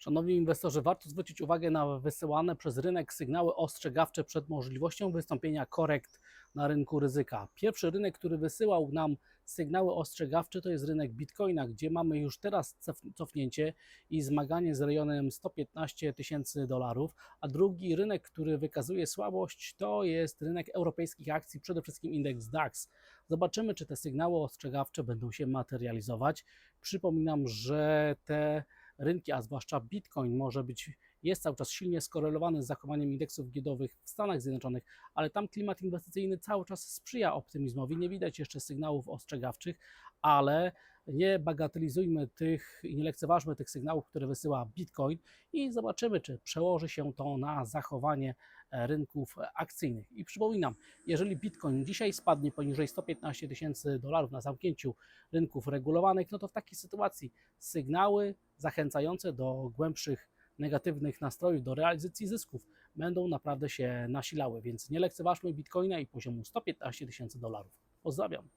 Szanowni inwestorzy, warto zwrócić uwagę na wysyłane przez rynek sygnały ostrzegawcze przed możliwością wystąpienia korekt na rynku ryzyka. Pierwszy rynek, który wysyłał nam sygnały ostrzegawcze, to jest rynek Bitcoina, gdzie mamy już teraz cof- cofnięcie i zmaganie z rejonem 115 tysięcy dolarów, a drugi rynek, który wykazuje słabość, to jest rynek europejskich akcji, przede wszystkim indeks DAX. Zobaczymy, czy te sygnały ostrzegawcze będą się materializować. Przypominam, że te rynki, a zwłaszcza Bitcoin, może być, jest cały czas silnie skorelowany z zachowaniem indeksów giełdowych w Stanach Zjednoczonych, ale tam klimat inwestycyjny cały czas sprzyja optymizmowi. Nie widać jeszcze sygnałów ostrzegawczych, ale nie bagatelizujmy tych i nie lekceważmy tych sygnałów, które wysyła Bitcoin i zobaczymy, czy przełoży się to na zachowanie e, rynków akcyjnych. I przypominam, jeżeli Bitcoin dzisiaj spadnie poniżej 115 tysięcy dolarów na zamknięciu rynków regulowanych, no to w takiej sytuacji sygnały zachęcające do głębszych negatywnych nastrojów, do realizacji zysków będą naprawdę się nasilały, więc nie lekceważmy Bitcoina i poziomu 115 tysięcy dolarów. Pozdrawiam.